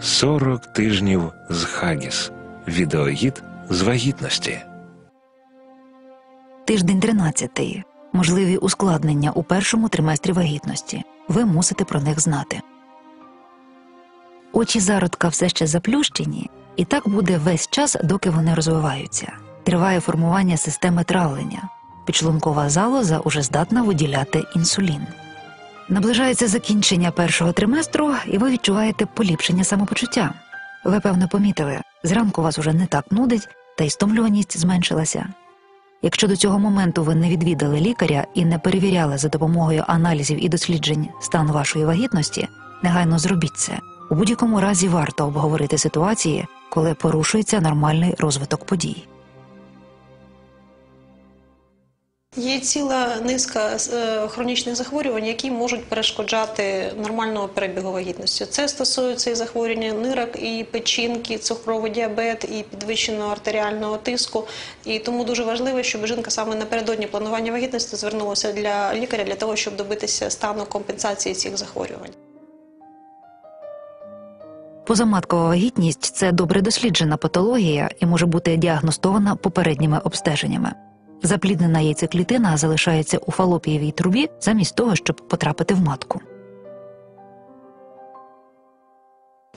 40 тижнів з Хагіс. Відеогід з вагітності. Тиждень 13. Можливі ускладнення у першому триместрі вагітності. Ви мусите про них знати. Очі зародка все ще заплющені, і так буде весь час, доки вони розвиваються. Триває формування системи травлення. Підшлункова залоза уже здатна виділяти інсулін. Наближається закінчення першого триместру, і ви відчуваєте поліпшення самопочуття. Ви, певно, помітили, зранку вас уже не так нудить, та й стомлюваність зменшилася. Якщо до цього моменту ви не відвідали лікаря і не перевіряли за допомогою аналізів і досліджень стан вашої вагітності, негайно зробіть це. У будь-якому разі варто обговорити ситуації, коли порушується нормальний розвиток подій. Є ціла низка е, хронічних захворювань, які можуть перешкоджати нормального перебігу вагітності. Це стосується і захворювання нирок, і печінки, цукровий діабет, і підвищеного артеріального тиску. І тому дуже важливо, щоб жінка саме напередодні планування вагітності звернулася для лікаря для того, щоб добитися стану компенсації цих захворювань. Позаматкова вагітність це добре досліджена патологія і може бути діагностована попередніми обстеженнями. Запліднена яйцеклітина залишається у фалопієвій трубі замість того, щоб потрапити в матку.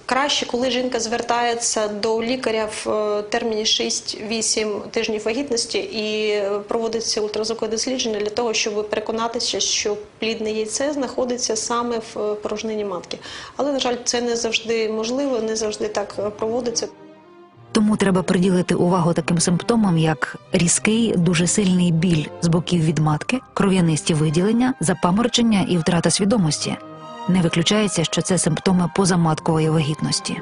Краще, коли жінка звертається до лікаря в е, терміні 6-8 тижнів вагітності і проводиться ультразвукове дослідження для того, щоб переконатися, що плідне яйце знаходиться саме в е, порожнині матки. Але, на жаль, це не завжди можливо, не завжди так е, проводиться. Тому треба приділити увагу таким симптомам, як різкий, дуже сильний біль з боків від матки, кров'янисті виділення, запаморочення і втрата свідомості. Не виключається, що це симптоми позаматкової вагітності.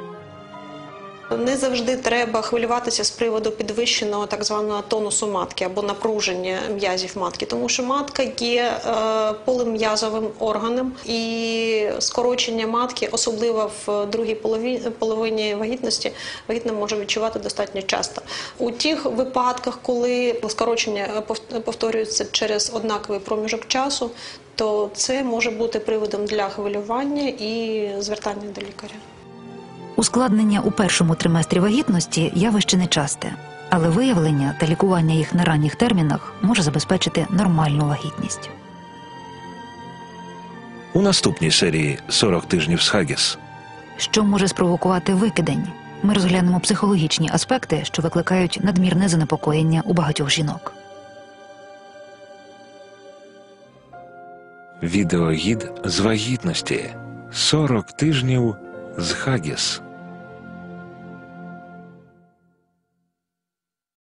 Не завжди треба хвилюватися з приводу підвищеного так званого тонусу матки або напруження м'язів матки, тому що матка є е, полим'язовим органом і скорочення матки, особливо в другій половині, половині вагітності, вагітна може відчувати достатньо часто. У тих випадках, коли скорочення повторюється через однаковий проміжок часу, то це може бути приводом для хвилювання і звертання до лікаря. Ускладнення у першому триместрі вагітності явище нечасте, але виявлення та лікування їх на ранніх термінах може забезпечити нормальну вагітність. У наступній серії 40 тижнів з Хагіс. Що може спровокувати викидень? Ми розглянемо психологічні аспекти, що викликають надмірне занепокоєння у багатьох жінок. Відеогід з вагітності. 40 тижнів з Хагіс.